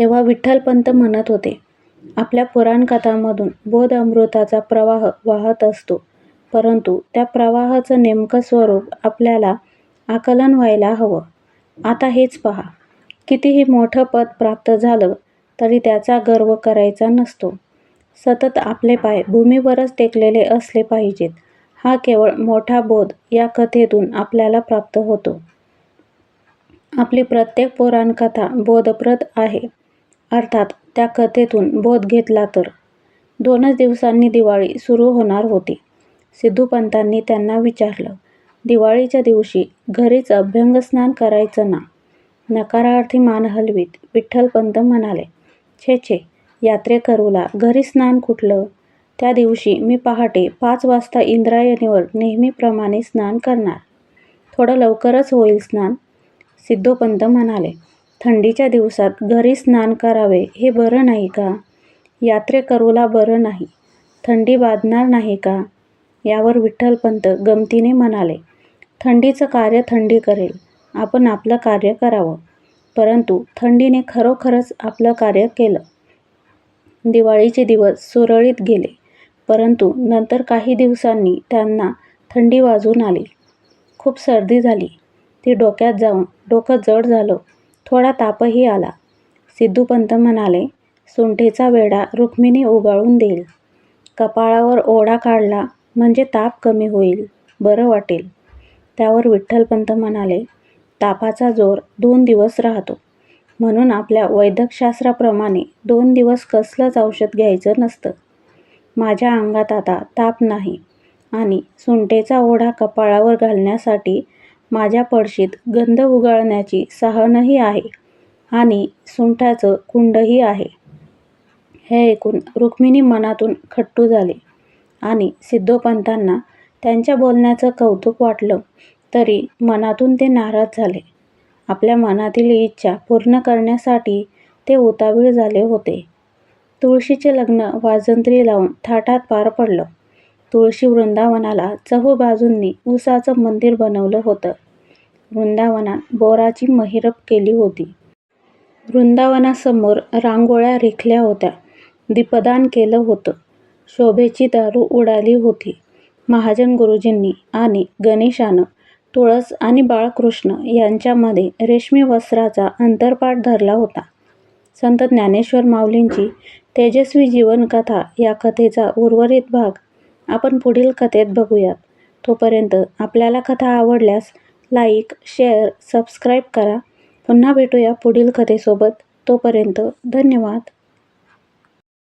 तेव्हा विठ्ठलपंत म्हणत होते आपल्या पुराणकथांमधून बोध अमृताचा प्रवाह वाहत असतो परंतु त्या प्रवाहाचं नेमकं स्वरूप आपल्याला आकलन व्हायला हवं. आता हेच पहा. कितीही मोठं पद प्राप्त झालं तरी त्याचा गर्व करायचा नसतो. सतत आपले पाय भूमीवरच टेकलेले असले पाहिजेत. हा केवळ मोठा बोध या कथेतून आपल्याला प्राप्त होतो. आपली प्रत्येक पुराणकथा बोधप्रद आहे. अर्थात त्या कथेतून बोध घेतला तर. दोनच दिवसांनी दिवाळी सुरू होणार होती. सिद्धूपंतांनी त्यांना विचारलं दिवाळीच्या दिवशी घरीच अभ्यंगस्नान करायचं ना? नकारार्थी मान हलवीत विठ्ठलपंत म्हणाले छे छे यात्रेकरूला घरी स्नान कुठलं? त्या दिवशी मी पहाटे पाच वाजता इंद्रायणीवर नेहमीप्रमाणे स्नान करणार. थोडं लवकरच होईल स्नान. सिद्धोपंत म्हणाले थंडीच्या दिवसात घरी स्नान करावे हे बरं नाही का? यात्रेकरूला बरं नाही. थंडी बाधणार नाही का? यावर विठ्ठलपंत गमतीने म्हणाले. थंडीचं कार्य थंडी करेल. आपण आपलं कार्य करावं. परंतु थंडीने खरोखरच आपलं कार्य केलं. दिवाळीचे दिवस सुरळीत गेले. परंतु नंतर काही दिवसांनी त्यांना थंडी वाजून आली. खूप सर्दी झाली. ती डोक्यात जाऊन डोकं जड झालं. थोडा तापही आला. सिद्धूपंत म्हणाले सुंठेचा वेढा रुक्मिणी उगाळून देईल. कपाळावर ओढा काढला म्हणजे ताप कमी होईल बरं वाटेल. त्यावर विठ्ठलपंत म्हणाले तापाचा जोर दोन दिवस राहतो. म्हणून आपल्या वैद्यकशास्त्राप्रमाणे दोन दिवस कसलंच औषध घ्यायचं नसतं. माझ्या अंगात आता ताप नाही आणि सुंठेचा ओढा कपाळावर घालण्यासाठी माझ्या पडशीत गंध उगाळण्याची साहनही आहे आणि सुंठाचं कुंडही आहे. हे ऐकून रुक्मिणी मनातून खट्टू झाले आणि सिद्धोपंतांना त्यांच्या बोलण्याचं कौतुक वाटलं तरी मनातून ते नाराज झाले. आपल्या मनातील इच्छा पूर्ण करण्यासाठी ते उतावीळ झाले होते. तुळशीचे लग्न वाजंत्री लावून थाटात पार पडलं. तुळशी वृंदावनाला चहूबाजूंनी उसाचं मंदिर बनवलं होतं. वृंदावनात बोराची महिरप केली होती. वृंदावनासमोर रांगोळ्या रेखल्या होत्या. दीपदान केलं होतं. शोभेची दारू उडाली होती. महाजन गुरुजींनी आणि गणेशानं तुळस आणि बाळकृष्ण यांच्यामध्ये रेशमी वस्त्राचा अंतरपाठ धरला होता. संत ज्ञानेश्वर माऊलींची तेजस्वी जीवनकथा या कथेचा उर्वरित भाग आपण पुढील कथेत बघूयात. तोपर्यंत आपल्याला कथा आवडल्यास लाईक शेअर सबस्क्राईब करा. पुन्हा भेटूया पुढील कथेसोबत. तोपर्यंत धन्यवाद.